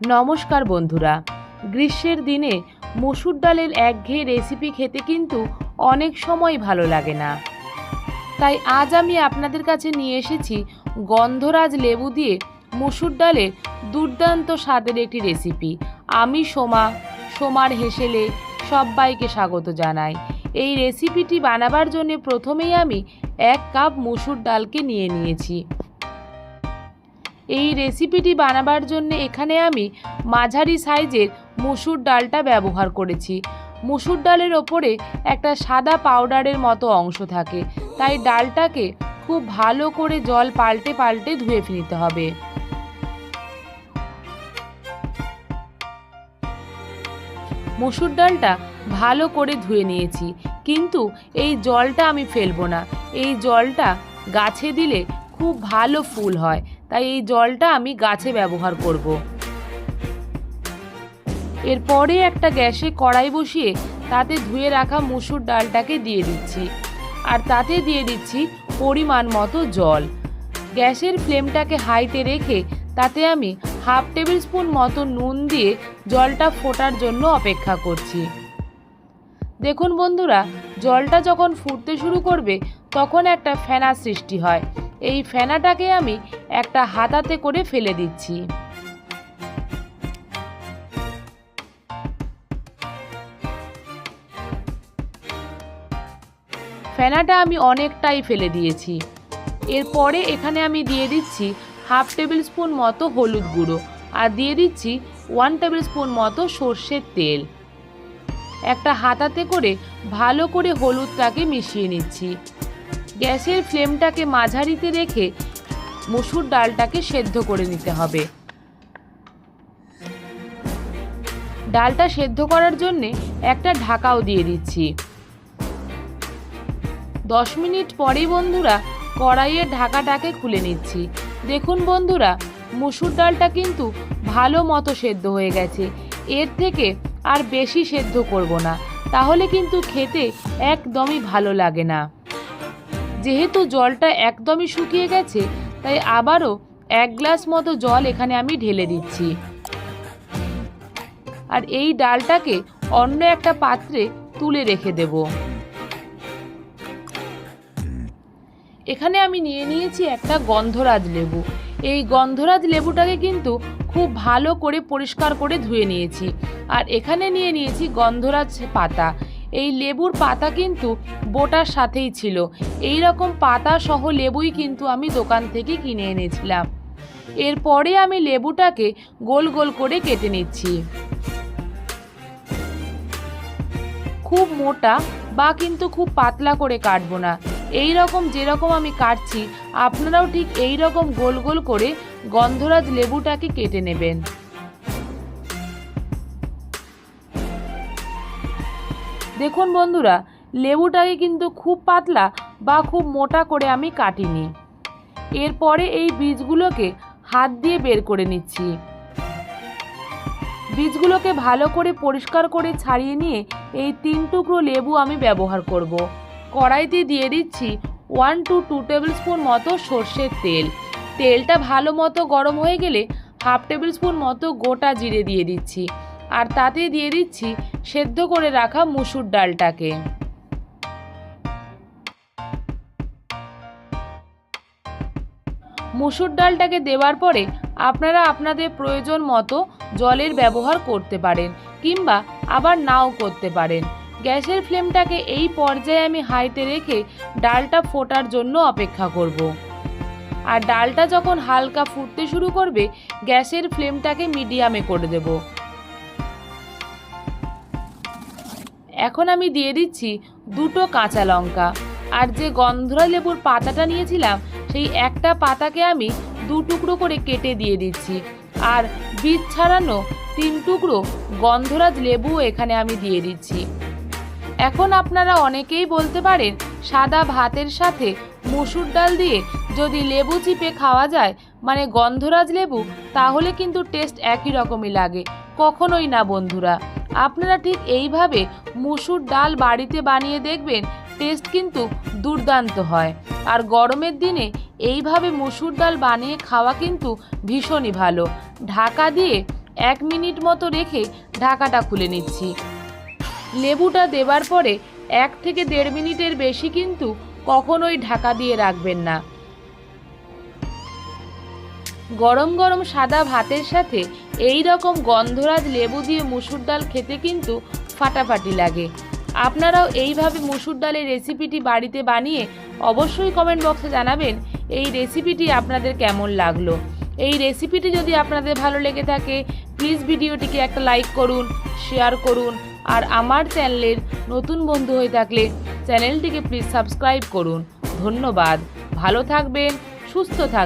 নমস্কার বন্ধুরা। গ্রীষ্মের দিনে মসুর ডালের একঘেয়ে রেসিপি খেতে কিন্তু অনেক সময় ভালো লাগে না। তাই আজ আমি আপনাদের কাছে নিয়ে এসেছি গন্ধরাজ লেবু দিয়ে মসুর ডালের দুর্দান্ত স্বাদের একটি রেসিপি আমি সোমা, সোমার হেসেলে সবাইকে স্বাগত জানাই। এই রেসিপিটি বানাবার জন্য প্রথমেই আমি এক কাপ মসুর ডালকে নিয়ে নিয়েছি। এই রেসিপিটি বানাবার জন্য এখানে আমি মাঝারি সাইজের মুসুর ডালটা ব্যবহার করেছি। মুসুর ডালের ওপরে একটা সাদা পাউডারের মতো অংশ থাকে। তাই ডালটাকে খুব ভালো করে জল পাল্টে পাল্টে ধুয়ে নিতে হবে। মসুর ডালটা ভালো করে ধুয়ে নিয়েছি। কিন্তু এই জলটা আমি ফেলব না। এই জলটা গাছে দিলে খুব ভালো ফুল হয়। তাই এই জলটা আমি গাছে ব্যবহার করব। এরপরে একটা গ্যাসে কড়াই বসিয়ে তাতে ধুয়ে রাখা মুসুর ডালটাকে দিয়ে দিচ্ছি। আর তাতে দিয়ে দিচ্ছি পরিমাণ মতো জল। গ্যাসের ফ্লেমটাকে হাইতে রেখে তাতে আমি হাফ টেবিল স্পুন মতো নুন দিয়ে জলটা ফোটার জন্য অপেক্ষা করছি। দেখুন বন্ধুরা, জলটা যখন ফুটতে শুরু করবে, তখন একটা ফেনা সৃষ্টি হয়। এই ফেনাটাকে আমি একটা হাতাতে করে ফেলে দিচ্ছি। ফেনাটা আমি অনেকটাই ফেলে দিয়েছি। এরপরে এখানে আমি দিয়ে দিচ্ছি হাফ টেবিল স্পুন মতো হলুদ গুঁড়ো আর দিয়ে দিচ্ছি ওয়ান টেবিল স্পুন মতো সর্ষের তেল। একটা হাতাতে করে ভালো করে হলুদটাকে মিশিয়ে নিচ্ছি। গ্যাসের ফ্লেমটাকে মাঝারিতে রেখে মসুর ডালটাকে সেদ্ধ করে নিতে হবে। ডালটা সেদ্ধ করার জন্যে একটা ঢাকাও দিয়ে দিচ্ছি। দশ মিনিট পরেই বন্ধুরা কড়াইয়ের ঢাকাটাকে খুলে নিচ্ছি। দেখুন বন্ধুরা, মসুর ডালটা কিন্তু ভালো মতো সেদ্ধ হয়ে গেছে। এর থেকে আর বেশি সেদ্ধ করব না। তাহলে কিন্তু খেতে একদমই ভালো লাগে না। যেহেতু জলটা একদমই শুকিয়ে গেছে, তাই আবারও এক গ্লাস মতো জল এখানে আমি ঢেলে দিচ্ছি। আর এই ডালটাকে অন্য একটা পাত্রে তুলে রেখে দেব। এখানে আমি নিয়ে নিয়েছি একটা গন্ধরাজ লেবু। এই গন্ধরাজ লেবুটাকে কিন্তু খুব ভালো করে পরিষ্কার করে ধুয়ে নিয়েছি। আর এখানে নিয়ে নিয়েছি গন্ধরাজ পাতা। এই লেবুর পাতা কিন্তু বোটার সাথেই ছিল। এই রকম পাতা সহ লেবুই কিন্তু আমি দোকান থেকে কিনে এনেছিলাম। এরপরে আমি লেবুটাকে গোল গোল করে কেটে নিচ্ছি। খুব মোটা বা কিন্তু খুব পাতলা করে কাটবো না। এই রকম যেরকম আমি কাটছি, আপনারাও ঠিক এই রকম গোল গোল করে গন্ধরাজ লেবুটাকে কেটে নেবেন। দেখুন বন্ধুরা, লেবুটাকে কিন্তু খুব পাতলা বা খুব মোটা করে আমি কাটিনি। এরপরে এই বীজগুলোকে হাত দিয়ে বের করে নিচ্ছি। বীজগুলোকে ভালো করে পরিষ্কার করে ছাড়িয়ে নিয়ে এই তিন টুকরো লেবু আমি ব্যবহার করব। কড়াইতে দিয়ে দিচ্ছি one two two tablespoon মতো সর্ষের তেল। তেলটা ভালো মতো গরম হয়ে গেলে হাফ টেবিল স্পুন মতো গোটা জিরে দিয়ে দিচ্ছি। আর তাতে দিয়ে দিচ্ছি সেদ্ধ করে রাখা মুসুর ডালটাকে। মুসুর ডালটাকে দেওয়ার পরে আপনারা আপনাদের প্রয়োজন মতো জলের ব্যবহার করতে পারেন কিংবা আবার নাও করতে পারেন। গ্যাসের ফ্লেমটাকে এই পর্যায়ে আমি হাইতে রেখে ডালটা ফোটার জন্য অপেক্ষা করব। আর ডালটা যখন হালকা ফুটতে শুরু করবে, গ্যাসের ফ্লেমটাকে মিডিয়ামে করে দেব। এখন আমি দিয়ে দিচ্ছি দুটো কাঁচা লঙ্কা। আর যে গন্ধরা লেবুর পাতাটা নিয়েছিলাম, সেই একটা পাতাকে আমি দু টুকরো করে কেটে দিয়ে দিচ্ছি। আর বীজ ছাড়ানো তিন টুকরো গন্ধরাজ লেবু এখানে আমি দিয়ে দিচ্ছি। এখন আপনারা অনেকেই বলতে পারেন, সাদা ভাতের সাথে মসুর ডাল দিয়ে যদি লেবু চিপে খাওয়া যায় মানে গন্ধরাজ লেবু, তাহলে কিন্তু টেস্ট একই রকমই লাগে। কখনোই না, বন্ধুরা। আপনারা ঠিক এইভাবে মুসুর ডাল বাড়িতে বানিয়ে দেখবেন, টেস্ট কিন্তু দুর্দান্ত হয়। আর গরমের দিনে এইভাবে মুসুর ডাল বানিয়ে খাওয়া কিন্তু ভীষণই ভালো। ঢাকা দিয়ে এক মিনিট মতো রেখে ঢাকাটা খুলে নিচ্ছি। লেবুটা দেবার পরে এক থেকে দেড় মিনিটের বেশি কিন্তু কখনোই ঢাকা দিয়ে রাখবেন না। গরম গরম সাদা ভাতের সাথে এই রকম গন্ধরাজ লেবু দিয়ে মুসুর ডাল খেতে কিন্তু ফাটাফাটি লাগে। আপনারাও এইভাবে মুসুর ডালের রেসিপিটি বাড়িতে বানিয়ে অবশ্যই কমেন্ট বক্সে জানাবেন এই রেসিপিটি আপনাদের কেমন লাগল। এই রেসিপিটি যদি আপনাদের ভালো লেগে থাকে প্লিজ ভিডিওটিকে একটা লাইক করুন শেয়ার করুন, আর আমার চ্যানেলের নতুন বন্ধু হয়ে থাকলে চ্যানেলটিকে প্লিজ সাবস্ক্রাইব করুন। ধন্যবাদ। ভালো থাকবেন, সুস্থ থাকবেন।